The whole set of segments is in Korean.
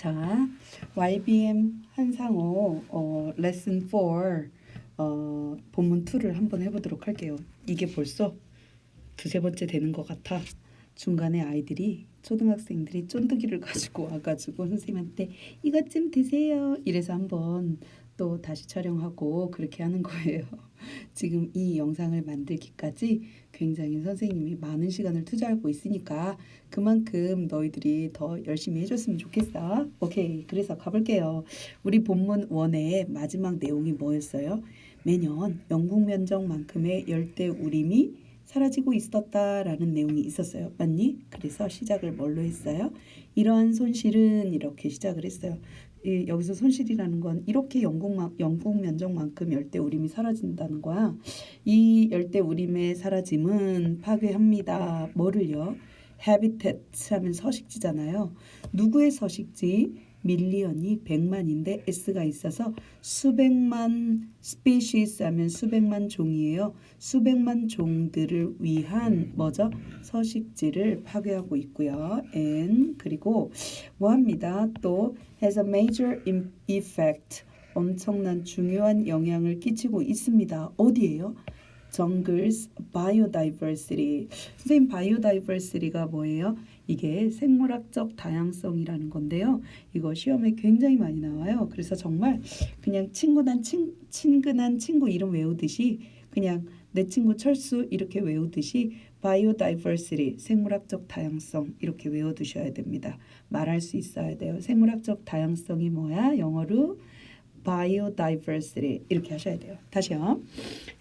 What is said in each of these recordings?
자, YBM 한상호 어, 레슨 4 어, 본문 2를 한번 해보도록 할게요. 이게 벌써 두세 번째 되는 것 같아. 중간에 아이들이 초등학생들이 쫀득이를 가지고 와가지고 선생님한테 이것 좀 드세요. 이래서 한번 또 다시 촬영하고 그렇게 하는 거예요. 지금 이 영상을 만들기까지 굉장히 선생님이 많은 시간을 투자하고 있으니까 그만큼 너희들이 더 열심히 해줬으면 좋겠어. 오케이. 그래서 가볼게요. 우리 본문 원의 마지막 내용이 뭐였어요? 매년 영국 면적만큼의 열대 우림이 사라지고 있었다라는 내용이 있었어요. 맞니? 그래서 시작을 뭘로 했어요? 이러한 손실은 이렇게 시작을 했어요. 이, 여기서 손실이라는 건 이렇게 영국만, 영국 면적만큼 열대 우림이 사라진다는 거야. 이 열대 우림의 사라짐은 파괴합니다. 뭐를요? habitat 하면 서식지잖아요. 누구의 서식지? 밀리언이 백만인데 s가 있어서 수백만 species 하면 수백만 종이에요. 수백만 종들을 위한 뭐죠? 서식지를 파괴하고 있고요. and 그리고 뭐 합니다. 또 has a major effect 엄청난 중요한 영향을 끼치고 있습니다. 어디에요? jungles biodiversity. 선생님 biodiversity가 뭐예요? 이게 생물학적 다양성이라는 건데요. 이거 시험에 굉장히 많이 나와요. 그래서 정말 그냥 친구단 친, 친근한 친구 이름 외우듯이 그냥 내 친구 철수 이렇게 외우듯이 biodiversity 생물학적 다양성 이렇게 외워두셔야 됩니다. 말할 수 있어야 돼요. 생물학적 다양성이 뭐야? 영어로 biodiversity 이렇게 하셔야 돼요. 다시요.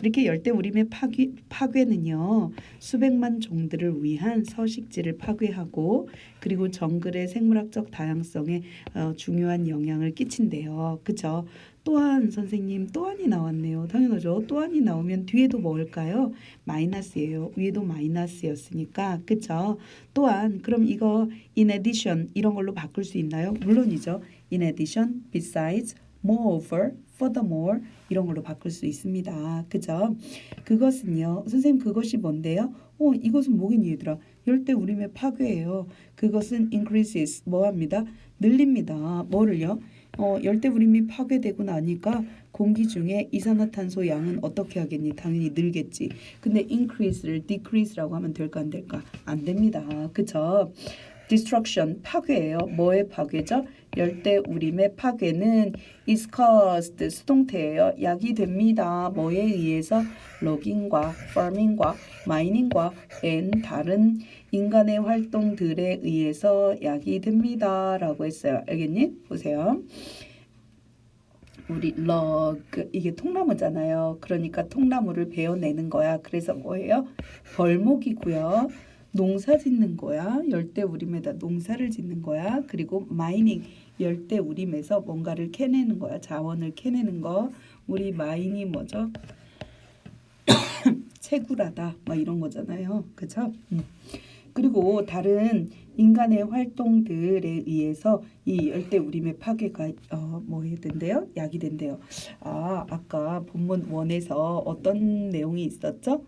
이렇게 열대 우림의 파괴, 파괴는요 수백만 종들을 위한 서식지를 파괴하고 그리고 정글의 생물학적 다양성에 어, 중요한 영향을 끼친대요. 그죠? 또한 선생님 또한이 나왔네요. 당연하죠. 또한이 나오면 뒤에도 뭘까요? 마이너스예요. 위에도 마이너스였으니까 그죠? 또한 그럼 이거 in addition 이런 걸로 바꿀 수 있나요? 물론이죠. in addition, besides, moreover, furthermore 이런 걸로 바꿀 수 있습니다. 그죠? 그것은요. 선생님 그것이 뭔데요? 어, 이것은 뭐겠니 얘들아? 열대 우림의 파괴예요. 그것은 increases 뭐합니다? 늘립니다. 뭐를요? 어, 열대 우림이 파괴되고 나니까 공기 중에 이산화탄소 양은 어떻게 하겠니? 당연히 늘겠지. 근데 increase를 decrease라고 하면 될까 안 될까? 안 됩니다. 그죠? destruction 파괴예요. 뭐의 파괴죠? 열대 우림의 파괴는 caused 수동태예요. 약이 됩니다. 뭐에 의해서 logging과 farming과 mining과 and 다른 인간의 활동들에 의해서 약이 됩니다라고 했어요. 알겠니? 보세요. 우리 log 이게 통나무잖아요. 그러니까 통나무를 베어내는 거야. 그래서 뭐예요? 벌목이고요. 농사 짓는 거야. 열대 우림에다 농사를 짓는 거야. 그리고 마이닝 열대 우림에서 뭔가를 캐내는 거야. 자원을 캐내는 거. 우리 마인이 뭐죠? 채굴하다 막 이런 거잖아요. 그렇죠? 음. 그리고 다른 인간의 활동들에 의해서 이 열대 우림의 파괴가 어, 뭐 해 된대요? 약이 된대요. 아, 아까 본문 원에서 어떤 내용이 있었죠?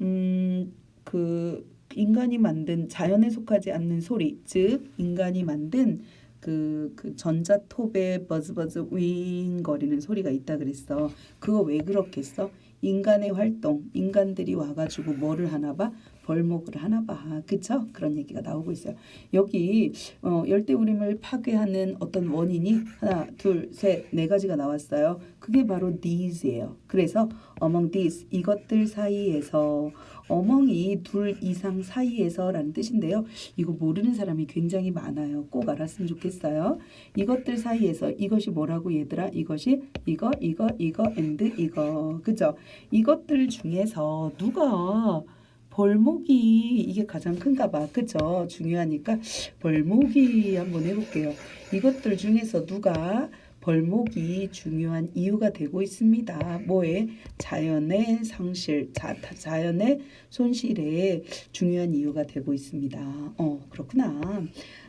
음, 그 인간이 만든 자연에 속하지 않는 소리, 즉 인간이 만든 그, 그 전자톱에 버즈버즈 윙거리는 소리가 있다 그랬어. 그거 왜 그렇겠어? 인간의 활동, 인간들이 와가지고 뭐를 하나 봐? 벌목을 하나 봐. 그쵸? 그런 얘기가 나오고 있어요. 여기 어, 열대우림을 파괴하는 어떤 원인이 하나, 둘, 셋, 네 가지가 나왔어요. 그게 바로 these예요. 그래서 among these 이것들 사이에서 어멍이 둘 이상 사이에서라는 뜻인데요. 이거 모르는 사람이 굉장히 많아요. 꼭 알았으면 좋겠어요. 이것들 사이에서 이것이 뭐라고 얘들아? 이것이 이거 이거 이거 and 이거 그죠? 이것들 중에서 누가 벌목이 이게 가장 큰가 봐. 그죠? 중요하니까 벌목이 한번 해볼게요. 이것들 중에서 누가 벌목이 중요한 이유가 되고 있습니다. 뭐에 자연의 상실, 자, 자연의 손실에 중요한 이유가 되고 있습니다. 어 그렇구나.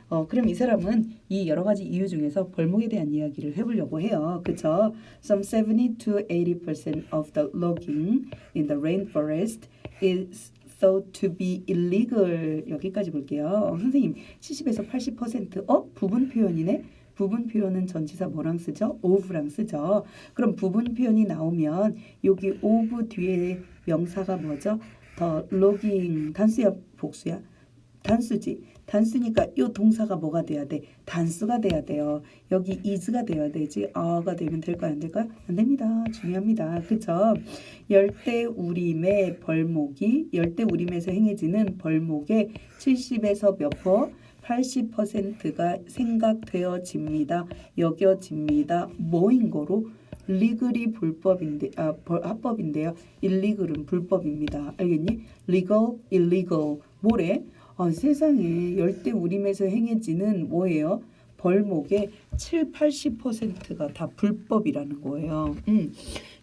어 그럼 이 사람은 이 여러 가지 이유 중에서 벌목에 대한 이야기를 해보려고 해요. 그쵸? Some 70 to 80% of the logging in the rainforest is thought to be illegal. 여기까지 볼게요. 어, 선생님 70에서 80% 어? 부분 표현이네. 부분 표현은 전치사 뭐랑 쓰죠? of랑 쓰죠. 그럼 부분 표현이 나오면 여기 of 뒤에 명사가 뭐죠? 더 logging 단수야 복수야? 단수지. 단수니까 이 동사가 뭐가 돼야 돼? 단수가 돼야 돼요. 여기 is가 돼야 되지. 아가 되면 될까요? 안 될까요? 안 됩니다. 중요합니다. 그쵸? 열대 우림의 벌목이 열대 우림에서 행해지는 벌목의 70에서 몇 퍼? 80%가 생각되어집니다. 여겨집니다. 뭐인 거로? 리글이 불법인데 아 벌, 합법인데요. 일리글은 불법입니다. 알겠니? legal, illegal. 뭐래? 아, 세상에 열대 우림에서 행해지는 뭐예요? 벌목의 7, 80%가 다 불법이라는 거예요. 음.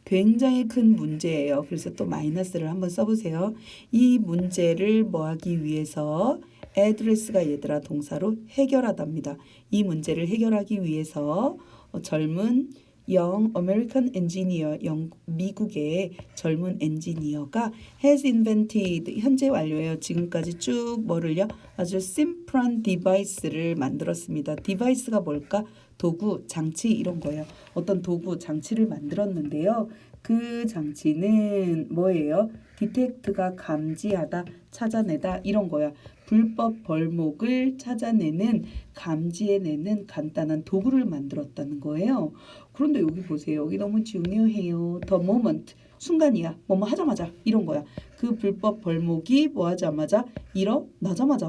굉장히 큰 문제예요. 그래서 또 마이너스를 한번 써보세요. 이 문제를 뭐 하기 위해서 address가 얘들아 동사로 해결하답니다. 이 문제를 해결하기 위해서 어, 젊은 영 아메리칸 엔지니어 영 미국의 젊은 엔지니어가 has invented 현재 완료예요. 지금까지 쭉 뭐를요? 아주 심플한 디바이스를 만들었습니다. 디바이스가 뭘까? 도구, 장치 이런 거예요. 어떤 도구, 장치를 만들었는데요. 그 장치는 뭐예요? 디텍트가 감지하다, 찾아내다 이런 거야. 불법 벌목을 찾아내는 감지해내는 간단한 도구를 만들었다는 거예요. 그런데 여기 보세요. 여기 너무 중요해요. The moment 순간이야. 뭐뭐 하자마자 이런 거야. 그 불법 벌목이 뭐 하자마자 일어나자마자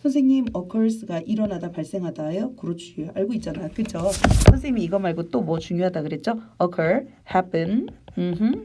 선생님 occurs가 일어나다 발생하다예요. 그렇지. 알고 있잖아. 그쵸? 선생님이 이거 말고 또 뭐 중요하다 그랬죠? occur, happen, 음흠,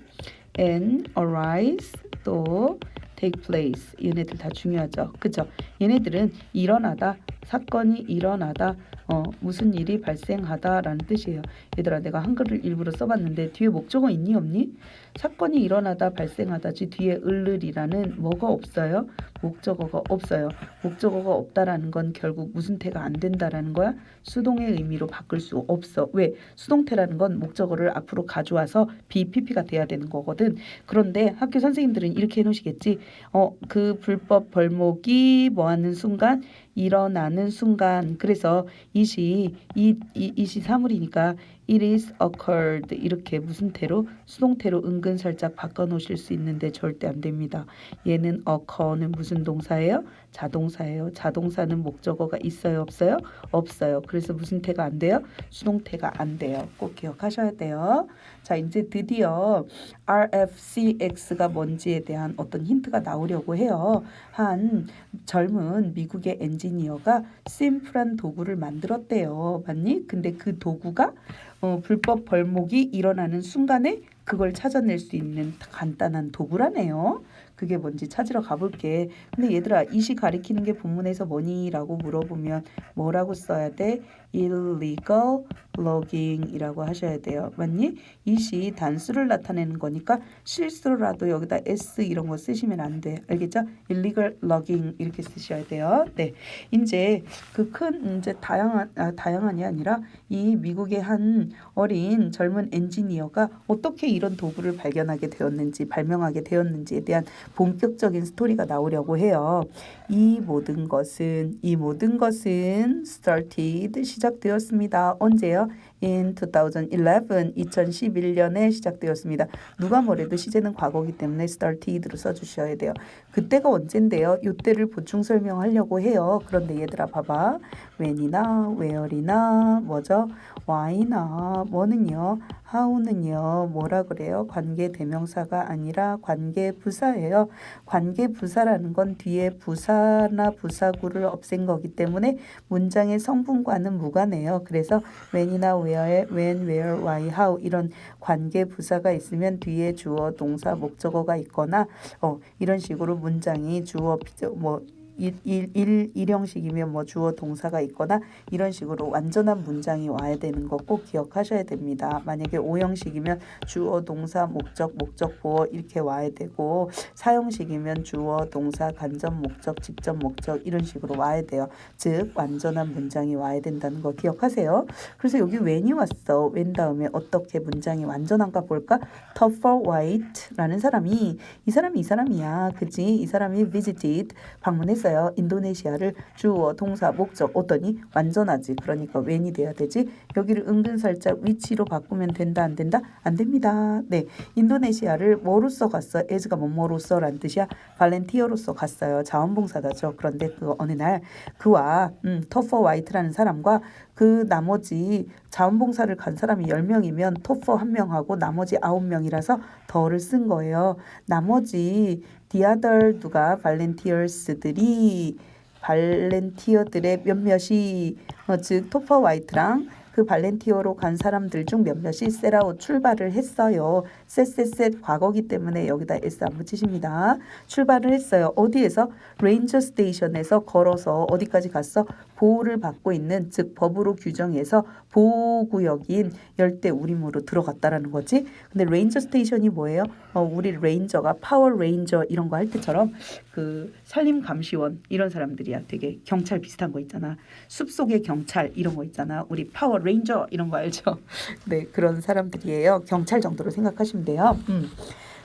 and arise 또 take place 얘네들 다 중요하죠. 그죠? 얘네들은 일어나다 사건이 일어나다 어 무슨 일이 발생하다라는 뜻이에요. 얘들아 내가 한글을 일부러 써봤는데 뒤에 목적어 있니 없니? 사건이 일어나다 발생하다지 뒤에 을을이라는 뭐가 없어요? 목적어가 없어요. 목적어가 없다라는 건 결국 무슨 태가 안 된다라는 거야? 수동의 의미로 바꿀 수 없어. 왜? 수동태라는 건 목적어를 앞으로 가져와서 BPP가 돼야 되는 거거든. 그런데 학교 선생님들은 이렇게 해놓으시겠지. 어, 그 불법 벌목이 뭐하는 순간 일어나는 순간. 그래서 이 시 이, 이 이시 사물이니까 it is occurred 이렇게 무슨 태로 수동태로 은근 살짝 바꿔 놓으실 수 있는데 절대 안 됩니다. 얘는 occur는 무슨 동사예요? 자동사예요. 자동사는 목적어가 있어요, 없어요? 없어요. 그래서 무슨 태가 안 돼요? 수동태가 안 돼요. 꼭 기억하셔야 돼요. 자, 이제 드디어 RFCX가 뭔지에 대한 어떤 힌트가 나오려고 해요. 한 젊은 미국의 엔지니어가 심플한 도구를 만들었대요. 맞니? 근데 그 도구가 어, 불법 벌목이 일어나는 순간에 그걸 찾아낼 수 있는 간단한 도구라네요. 그게 뭔지 찾으러 가볼게. 근데 얘들아, 이시 가리키는 게 본문에서 뭐니?라고 물어보면 뭐라고 써야 돼? Illegal logging이라고 하셔야 돼요. 맞니? 이시 단수를 나타내는 거니까 실수로라도 여기다 s 이런 거 쓰시면 안 돼. 알겠죠? illegal logging 이렇게 쓰셔야 돼요. 네. 이제 그 큰 이제 다양한 아, 다양한이 아니라 이 미국의 한 어린 젊은 엔지니어가 어떻게 이런 도구를 발견하게 되었는지 발명하게 되었는지에 대한 본격적인 스토리가 나오려고 해요. 이 모든 것은 이 모든 것은 started 시작되었습니다. 언제요? In 2011, 2011년에 시작되었습니다. 누가 뭐래도 시제는 과거이기 때문에 started로 써주셔야 돼요. 그때가 언젠데요? 이때를 보충 설명하려고 해요. 그런데 얘들아 봐봐. when이나 where이나 뭐죠? why나 뭐는요? How는요? 뭐라 그래요? 관계 대명사가 아니라 관계 부사예요. 관계 부사라는 건 뒤에 부사나 부사구를 없앤 거기 때문에 문장의 성분과는 무관해요. 그래서 when이나 where에 when, where, why, how 이런 관계 부사가 있으면 뒤에 주어, 동사, 목적어가 있거나 어, 이런 식으로 문장이 주어, 뭐 일, 일, 일, 일형식이면 뭐 주어 동사가 있거나 이런 식으로 완전한 문장이 와야 되는 거 꼭 기억하셔야 됩니다. 만약에 오형식이면 주어 동사 목적 목적 보어 이렇게 와야 되고 사형식이면 주어 동사 간접 목적 직접 목적 이런 식으로 와야 돼요. 즉 완전한 문장이 와야 된다는 거 기억하세요. 그래서 여기 when이 왔어. when 다음에 어떻게 문장이 완전한가 볼까? Topher White라는 사람이 이 사람이 이 사람이야. 그지? 이 사람이 visited 방문했어요. 했어요. 인도네시아를 주어, 동사, 목적 오더니 완전하지. 그러니까 when이 돼야 되지. 여기를 은근 살짝 위치로 바꾸면 된다 안 된다? 안 됩니다. 네. 인도네시아를 뭐로써 갔어? as가 뭐뭐로써란 뜻이야. 발렌티어로서 갔어요. 자원봉사자죠. 그런데 그 어느 날 그와 음, 터퍼 화이트라는 사람과 그 나머지 자원봉사를 간 사람이 10명이면 토퍼 1명하고 나머지 9명이라서 더를 쓴 거예요. 나머지 other 누가 발렌티어스들이 발렌티어들의 몇몇이 어, 즉 토퍼 화이트랑 그 발렌티어로 간 사람들 중 몇몇이 셋아웃 출발을 했어요. 셋셋셋 과거기 때문에 여기다 s 안 붙이십니다. 출발을 했어요. 어디에서? 레인저 스테이션에서 걸어서 어디까지 갔어? 보호를 받고 있는 즉 법으로 규정해서 보호구역인 열대 우림으로 들어갔다라는 거지. 근데 레인저 스테이션이 뭐예요? 어, 우리 레인저가 파워 레인저 이런 거 할 때처럼 그 산림 감시원 이런 사람들이야. 되게 경찰 비슷한 거 있잖아. 숲 속의 경찰 이런 거 있잖아. 우리 파워 레인저 이런 거 알죠? 네, 그런 사람들이에요. 경찰 정도로 생각하시면 돼요. 음.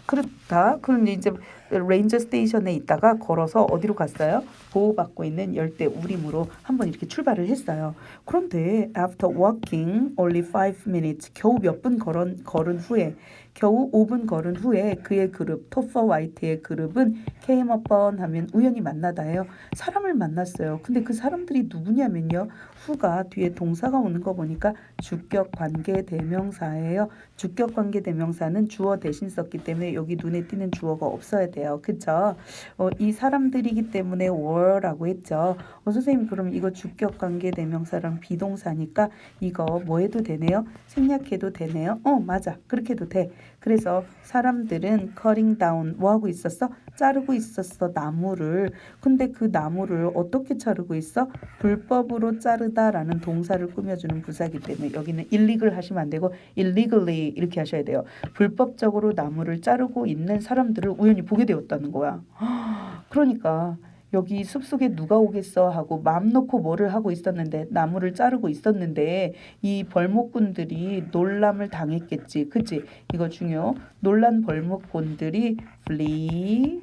그렇다. 그럼 이제 레인저 스테이션에 있다가 걸어서 어디로 갔어요? 보호받고 있는 열대 우림으로 한번 이렇게 출발을 했어요. 그런데 after walking only five minutes 겨우 몇 분 걸은 걸은 후에 겨우 5분 걸은 후에 그의 그룹 토퍼 화이트의 그룹은 came upon 하면 우연히 만나다예요. 사람을 만났어요. 근데 그 사람들이 누구냐면요. 후가 뒤에 동사가 오는 거 보니까 주격 관계 대명사예요. 주격 관계 대명사는 주어 대신 썼기 때문에 여기 눈에 띄는 주어가 없어야 돼요. 그쵸? 어, 이 사람들이기 때문에 were라고 했죠. 어, 선생님 그럼 이거 주격 관계 대명사랑 비동사니까 이거 뭐 해도 되네요? 생략해도 되네요? 어 맞아 그렇게 해도 돼. 그래서 사람들은 cutting down 뭐 하고 있었어? 자르고 있었어 나무를. 근데 그 나무를 어떻게 자르고 있어? 불법으로 자르다라는 동사를 꾸며주는 부사기 때문에 여기는 illegal 하시면 안 되고 illegally 이렇게 하셔야 돼요. 불법적으로 나무를 자르고 있는 사람들을 우연히 보게 되었다는 거야. 그러니까 여기 숲속에 누가 오겠어 하고 마음 놓고 뭐를 하고 있었는데 나무를 자르고 있었는데 이 벌목꾼들이 놀람을 당했겠지. 그치? 이거 중요. 놀란 벌목꾼들이 flee,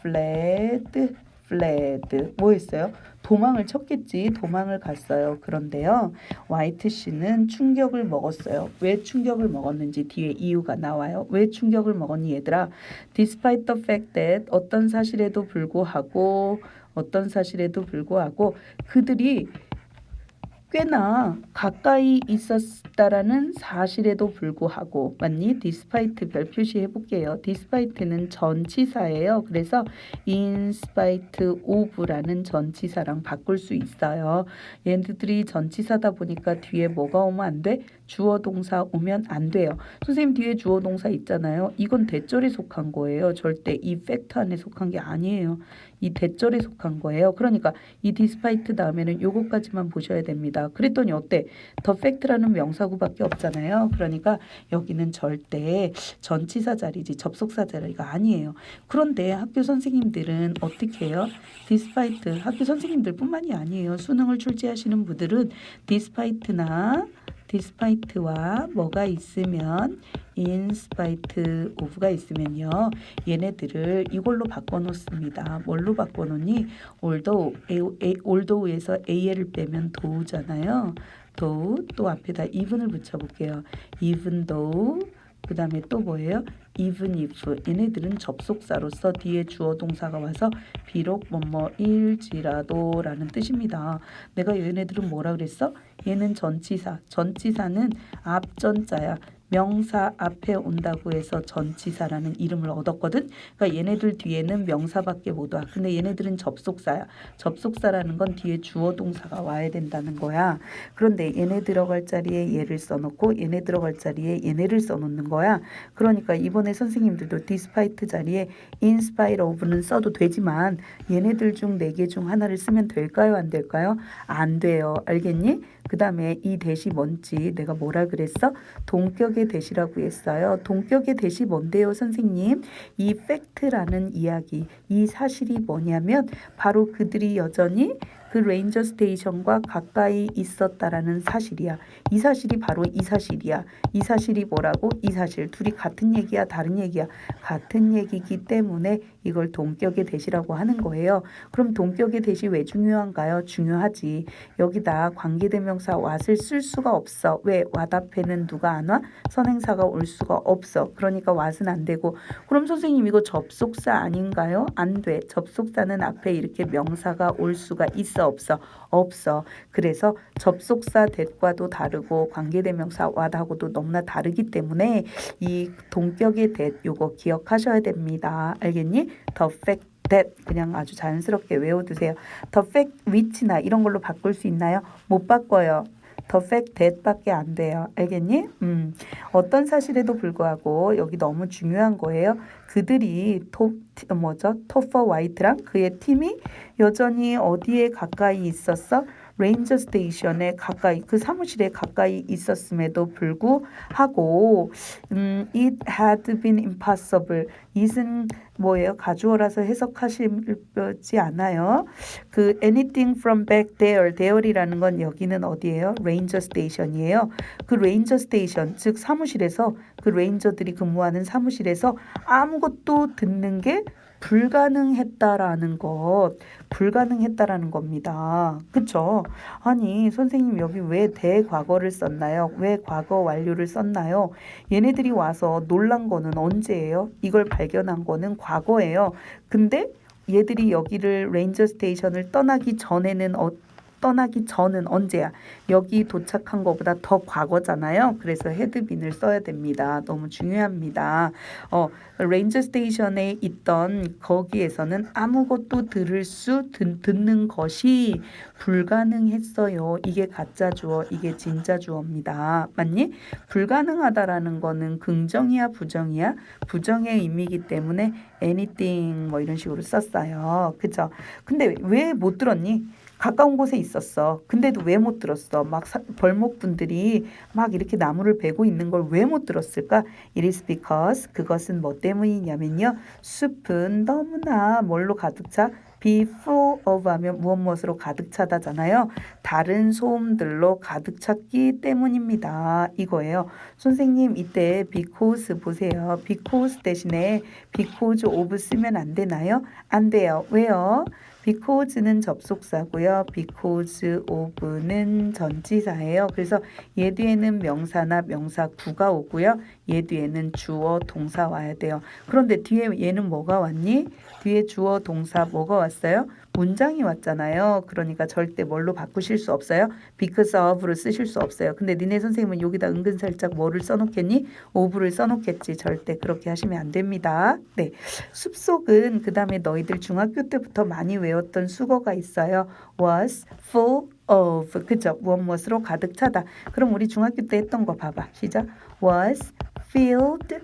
fled, fled 뭐 했어요? 도망을 쳤겠지. 도망을 갔어요. 그런데요. 화이트 씨는 충격을 먹었어요. 왜 충격을 먹었는지 뒤에 이유가 나와요. 왜 충격을 먹었니 얘들아? Despite the fact that 어떤 사실에도 불구하고 어떤 사실에도 불구하고 그들이 꽤나 가까이 있었다라는 사실에도 불구하고 맞니? despite 별 표시 해 볼게요. despite는 전치사예요. 그래서 spite of라는 전치사랑 바꿀 수 있어요. 얘네들이 전치사다 보니까 뒤에 뭐가 오면 안 돼? 주어 동사 오면 안 돼요. 선생님 뒤에 주어 동사 있잖아요. 이건 대절에 속한 거예요. 절대 이 팩트 안에 속한 게 아니에요. 이 대절에 속한 거예요. 그러니까 이 despite 다음에는 요것까지만 보셔야 됩니다. 그랬더니 어때? 더 팩트라는 명사구밖에 없잖아요. 그러니까 여기는 절대 전치사 자리지 접속사 자리가 아니에요. 그런데 학교 선생님들은 어떻게 해요? despite 학교 선생님들뿐만이 아니에요. 수능을 출제하시는 분들은 despite나 despite와 뭐가 있으면 spite of가 있으면요. 얘네들을 이걸로 바꿔 놓습니다. 뭘로 바꿔 놓니? although, a, a, although에서 al을 빼면 though잖아요. though 또 앞에다 even을 붙여 볼게요. even though 그 다음에 또 뭐예요? Even if 얘네들은 접속사로서 뒤에 주어 동사가 와서 비록 뭐뭐일지라도 라는 뜻입니다. 내가 얘네들은 뭐라 그랬어? 얘는 전치사. 전치사는 앞전자야. 명사 앞에 온다고 해서 전치사라는 이름을 얻었거든. 그러니까 얘네들 뒤에는 명사밖에 못 와. 근데 얘네들은 접속사야. 접속사라는 건 뒤에 주어 동사가 와야 된다는 거야. 그런데 얘네 들어갈 자리에 얘를 써놓고 얘네 들어갈 자리에 얘네를 써놓는 거야. 그러니까 이번에 선생님들도 despite 자리에 spite of는 써도 되지만 얘네들 중 네 개 중 하나를 쓰면 될까요? 안 될까요? 안 돼요. 알겠니? 그 다음에 이 대시 뭔지 내가 뭐라 그랬어? 동격의 대시라고 했어요. 동격의 대시 뭔데요, 선생님? 이 팩트라는 이야기, 이 사실이 뭐냐면 바로 그들이 여전히 그 레인저 스테이션과 가까이 있었다라는 사실이야. 이 사실이 바로 이 사실이야. 이 사실이 뭐라고? 이 사실. 둘이 같은 얘기야, 다른 얘기야. 같은 얘기이기 때문에 이걸 동격의 대시라고 하는 거예요. 그럼 동격의 대시 왜 중요한가요? 중요하지. 여기다 관계대명사 왓을 쓸 수가 없어. 왜? 왓 앞에는 누가 안 와? 선행사가 올 수가 없어. 그러니까 왓은 안 되고. 그럼 선생님 이거 접속사 아닌가요? 안 돼. 접속사는 앞에 이렇게 명사가 올 수가 있어 없어? 없어. 그래서 접속사 that과도 다르고 관계대명사 what하고도 너무나 다르기 때문에 이 동격의 that 요거 기억하셔야 됩니다. 알겠니? The fact that 그냥 아주 자연스럽게 외워두세요. The fact which나 이런 걸로 바꿀 수 있나요? 못 바꿔요. The fact that밖에 안 돼요. 알겠니? 음, 어떤 사실에도 불구하고 여기 너무 중요한 거예요. 그들이 토 티- 뭐죠? 토퍼 화이트랑 그의 팀이 여전히 어디에 가까이 있었어? 레인저 스테이션에 가까이 그 사무실에 가까이 있었음에도 불구하고 음, it had been impossible it은 뭐예요? 가주어라서 해석하시지 않아요. 그 anything from back there, there이라는 건 여기는 어디예요? 레인저 스테이션이에요. 그 레인저 스테이션, 즉 사무실에서 그 레인저들이 근무하는 사무실에서 아무것도 듣는 게 불가능했다라는 것, 불가능했다라는 겁니다. 그쵸? 아니, 선생님 여기 왜 대과거를 썼나요? 왜 과거 완료를 썼나요? 얘네들이 와서 놀란 거는 언제예요? 이걸 발견한 거는 과거예요. 근데 얘들이 여기를 레인저 스테이션을 떠나기 전에는 어, 떠나기 전은 언제야? 여기 도착한 것보다 더 과거잖아요. 그래서 헤드빈을 써야 됩니다. 너무 중요합니다. 어, 레인저 스테이션에 있던 거기에서는 아무것도 들을 수 듣, 듣는 것이 불가능했어요. 이게 가짜 주어, 이게 진짜 주어입니다. 맞니? 불가능하다라는 거는 긍정이야, 부정이야? 부정의 의미이기 때문에 anything 뭐 이런 식으로 썼어요. 그죠? 근데 왜 못 들었니? 가까운 곳에 있었어. 근데도 왜 못 들었어? 막 사, 벌목분들이 막 이렇게 나무를 베고 있는 걸 왜 못 들었을까? It is because 그것은 뭐 때문이냐면요. 숲은 너무나 뭘로 가득 차? be full of 하면 무엇 무엇으로 가득 차다잖아요. 다른 소음들로 가득 찼기 때문입니다. 이거예요. 선생님 이때 because 보세요. because 대신에 because of 쓰면 안 되나요? 안 돼요. 왜요? Because는 접속사고요. because of는 전치사예요. 그래서 얘 뒤에는 명사나 명사 구가 오고요. 얘 뒤에는 주어 동사 와야 돼요. 그런데 뒤에 얘는 뭐가 왔니? 뒤에 주어 동사 뭐가 왔어요? 문장이 왔잖아요. 그러니까 절대 뭘로 바꾸실 수 없어요. because of로 쓰실 수 없어요. 근데 니네 선생님은 여기다 은근 살짝 뭐를 써놓겠니? of를 써놓겠지. 절대 그렇게 하시면 안 됩니다. 네, 숲속은 그 다음에 너희들 중학교 때부터 많이 외웠던 수거가 있어요. was full of 그죠? 무엇 무엇으로 가득 차다. 그럼 우리 중학교 때 했던 거 봐봐. 시작. was filled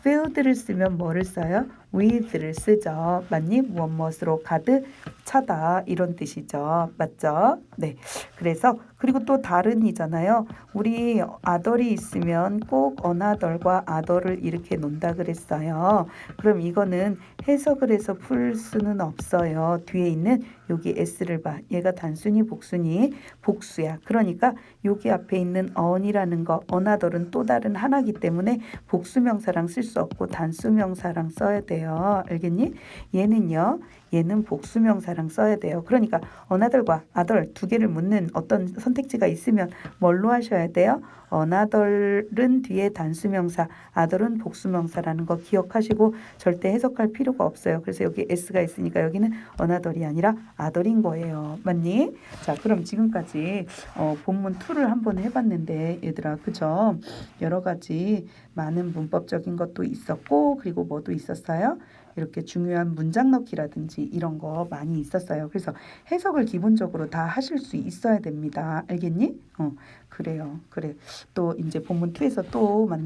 filled를 쓰면 뭐를 써요? With를 쓰죠. 맞니? 무엇 무엇으로 가득 차다 이런 뜻이죠. 맞죠? 네. 그래서 그리고 또 다른이잖아요. 우리 아덜이 있으면 꼭 어나덜과 아덜을 이렇게 논다 그랬어요. 그럼 이거는 해석을 해서 풀 수는 없어요. 뒤에 있는 여기 s를 봐. 얘가 단순히 복순이 복수야. 그러니까 여기 앞에 있는 on이라는 거 어나덜은 또 다른 하나기 때문에 복수명사랑 쓸 수 없고 단수명사랑 써야 돼 요. 알겠니? 얘는요. 얘는 복수명사랑 써야 돼요. 그러니까 어나덜과 아덜 두 개를 묻는 어떤 선택지가 있으면 뭘로 하셔야 돼요? 어나덜은 뒤에 단수명사, 아덜은 복수명사라는 거 기억하시고 절대 해석할 필요가 없어요. 그래서 여기 s가 있으니까 여기는 어나덜이 아니라 아덜인 거예요. 맞니? 자, 그럼 지금까지 어, 본문 2를 한번 해봤는데 얘들아, 그죠? 여러 가지 많은 문법적인 것도 있었고 그리고 뭐도 있었어 요? 이렇게 중요한 문장 넣기라든지 이런 거 많이 있었어요. 그래서 해석을 기본적으로 다 하실 수 있어야 됩니다. 알겠니? 어, 그래요. 그래. 또 이제 본문 2에서 또 만나